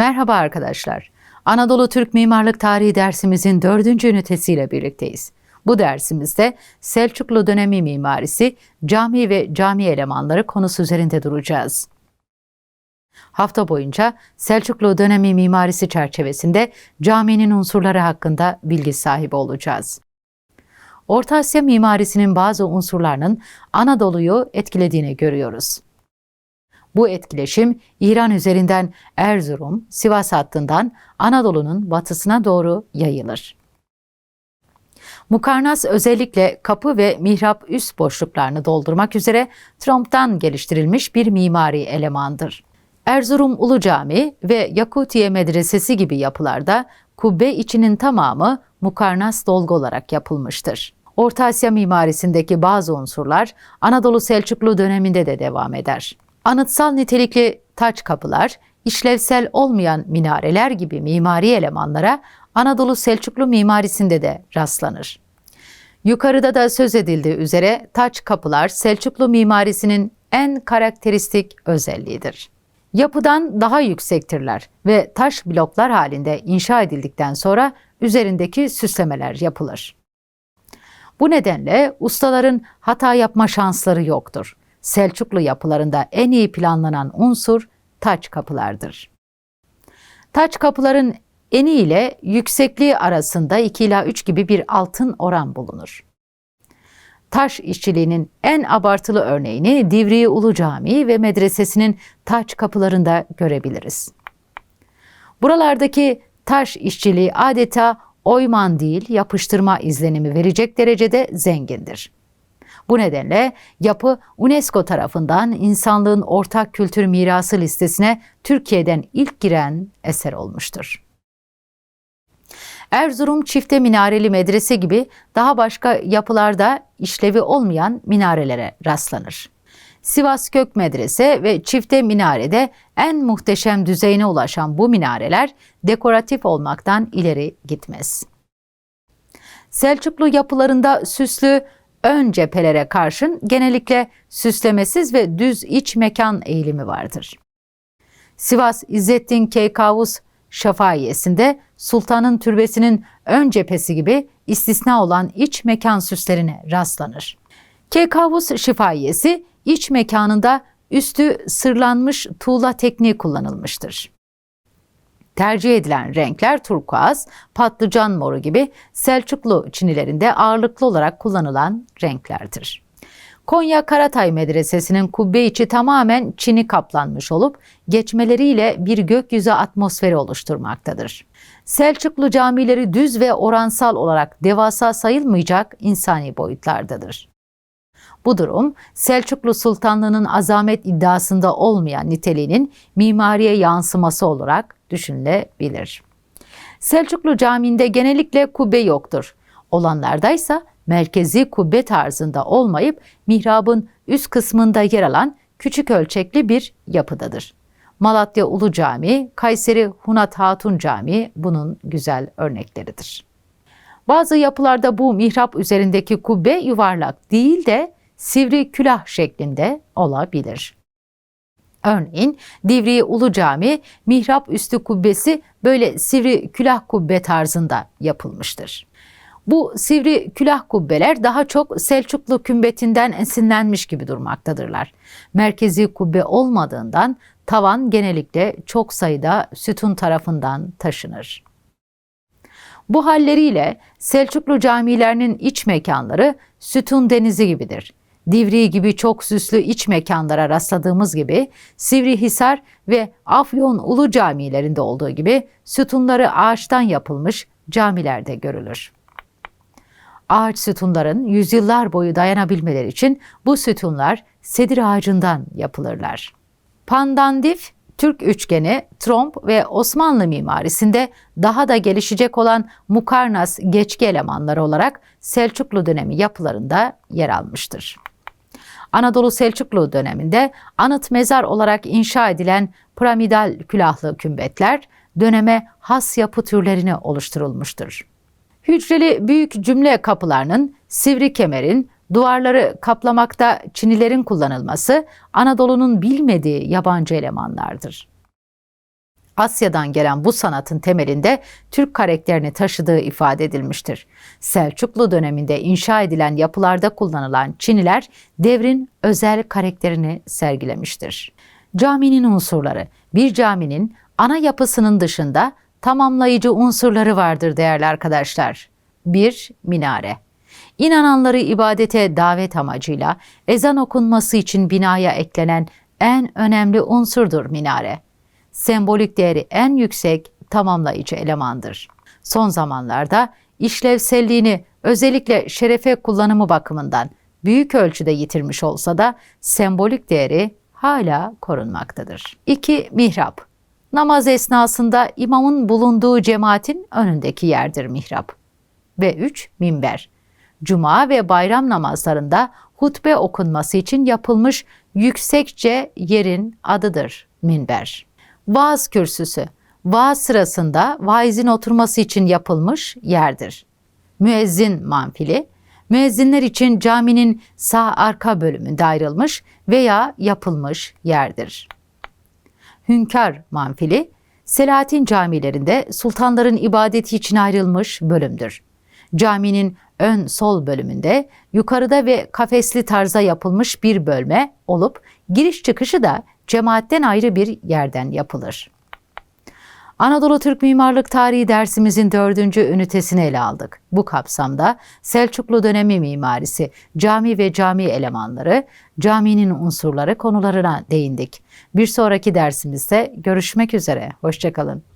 Merhaba arkadaşlar. Anadolu Türk Mimarlık Tarihi dersimizin dördüncü ünitesiyle birlikteyiz. Bu dersimizde Selçuklu dönemi mimarisi, cami ve cami elemanları konusu üzerinde duracağız. Hafta boyunca Selçuklu dönemi mimarisi çerçevesinde caminin unsurları hakkında bilgi sahibi olacağız. Orta Asya mimarisinin bazı unsurlarının Anadolu'yu etkilediğini görüyoruz. Bu etkileşim İran üzerinden Erzurum, Sivas hattından Anadolu'nun batısına doğru yayılır. Mukarnas özellikle kapı ve mihrap üst boşluklarını doldurmak üzere Trump'tan geliştirilmiş bir mimari elemandır. Erzurum Ulu Cami ve Yakutiye Medresesi gibi yapılarda kubbe içinin tamamı mukarnas dolgu olarak yapılmıştır. Orta Asya mimarisindeki bazı unsurlar Anadolu Selçuklu döneminde de devam eder. Anıtsal nitelikli taç kapılar, işlevsel olmayan minareler gibi mimari elemanlara Anadolu Selçuklu mimarisinde de rastlanır. Yukarıda da söz edildiği üzere taç kapılar Selçuklu mimarisinin en karakteristik özelliğidir. Yapıdan daha yüksektirler ve taş bloklar halinde inşa edildikten sonra üzerindeki süslemeler yapılır. Bu nedenle ustaların hata yapma şansları yoktur. Selçuklu yapılarında en iyi planlanan unsur taç kapılardır. Taç kapıların eni ile yüksekliği arasında 2 ila 3 gibi bir altın oran bulunur. Taş işçiliğinin en abartılı örneğini Divriği Ulu Camii ve medresesinin taç kapılarında görebiliriz. Buralardaki taş işçiliği adeta oyman değil yapıştırma izlenimi verecek derecede zengindir. Bu nedenle yapı UNESCO tarafından insanlığın ortak kültür mirası listesine Türkiye'den ilk giren eser olmuştur. Erzurum çifte minareli medrese gibi daha başka yapılarda işlevi olmayan minarelere rastlanır. Sivas Kök Medrese ve çifte minarede en muhteşem düzeyine ulaşan bu minareler dekoratif olmaktan ileri gitmez. Selçuklu yapılarında süslü ön cephelere karşın genellikle süslemesiz ve düz iç mekan eğilimi vardır. Sivas İzzettin Keykavus Şafaiyesinde sultanın türbesinin ön cephesi gibi istisna olan iç mekan süslerine rastlanır. Keykavus Şifaiyesi iç mekanında üstü sırlanmış tuğla tekniği kullanılmıştır. Tercih edilen renkler turkuaz, patlıcan moru gibi Selçuklu çinilerinde ağırlıklı olarak kullanılan renklerdir. Konya Karatay Medresesi'nin kubbe içi tamamen çini kaplanmış olup geçmeleriyle bir gökyüzü atmosferi oluşturmaktadır. Selçuklu camileri düz ve oransal olarak devasa sayılmayacak insani boyutlardadır. Bu durum Selçuklu Sultanlığı'nın azamet iddiasında olmayan niteliğinin mimariye yansıması olarak düşünülebilir. Selçuklu Camii'nde genellikle kubbe yoktur. Olanlardaysa merkezi kubbe tarzında olmayıp mihrabın üst kısmında yer alan küçük ölçekli bir yapıdadır. Malatya Ulu Camii, Kayseri Hunat Hatun Camii bunun güzel örnekleridir. Bazı yapılarda bu mihrap üzerindeki kubbe yuvarlak değil de sivri külah şeklinde olabilir. Örneğin Divriği Ulu Cami mihrap üstü kubbesi böyle sivri külah kubbe tarzında yapılmıştır. Bu sivri külah kubbeler daha çok Selçuklu kümbetinden esinlenmiş gibi durmaktadırlar. Merkezi kubbe olmadığından tavan genellikle çok sayıda sütun tarafından taşınır. Bu halleriyle Selçuklu camilerinin iç mekanları sütun denizi gibidir. Divriği gibi çok süslü iç mekanlara rastladığımız gibi Sivrihisar ve Afyon Ulu camilerinde olduğu gibi sütunları ağaçtan yapılmış camilerde görülür. Ağaç sütunların yüzyıllar boyu dayanabilmeleri için bu sütunlar sedir ağacından yapılırlar. Pandandif, Türk üçgeni, tromp ve Osmanlı mimarisinde daha da gelişecek olan mukarnas geçki elemanları olarak Selçuklu dönemi yapılarında yer almıştır. Anadolu Selçuklu döneminde anıt mezar olarak inşa edilen piramidal külahlı kümbetler döneme has yapı türlerini oluşturulmuştur. Hücreli büyük cümle kapılarının sivri kemerin duvarları kaplamakta çinilerin kullanılması Anadolu'nun bilmediği yabancı elemanlardır. Asya'dan gelen bu sanatın temelinde Türk karakterini taşıdığı ifade edilmiştir. Selçuklu döneminde inşa edilen yapılarda kullanılan çiniler devrin özel karakterini sergilemiştir. Caminin unsurları Bir caminin ana yapısının dışında tamamlayıcı unsurları vardır değerli arkadaşlar. 1. Minare İnananları ibadete davet amacıyla ezan okunması için binaya eklenen en önemli unsurdur minare. Sembolik değeri en yüksek tamamlayıcı elemandır. Son zamanlarda işlevselliğini özellikle şerefe kullanımı bakımından büyük ölçüde yitirmiş olsa da sembolik değeri hala korunmaktadır. 2. Mihrap Namaz esnasında imamın bulunduğu cemaatin önündeki yerdir mihrap. Ve 3. Minber Cuma ve bayram namazlarında hutbe okunması için yapılmış yüksekçe yerin adıdır minber. Vaaz kürsüsü vaaz sırasında vaizin oturması için yapılmış yerdir. Müezzin manfili müezzinler için caminin sağ arka bölümünde ayrılmış veya yapılmış yerdir. Hünkar manfili Selahattin camilerinde sultanların ibadeti için ayrılmış bölümdür. Caminin ön sol bölümünde yukarıda ve kafesli tarza yapılmış bir bölme olup giriş çıkışı da cemaatten ayrı bir yerden yapılır. Anadolu Türk Mimarlık Tarihi dersimizin dördüncü ünitesini ele aldık. Bu kapsamda Selçuklu dönemi mimarisi, cami ve cami elemanları, caminin unsurları konularına değindik. Bir sonraki dersimizde görüşmek üzere. Hoşçakalın.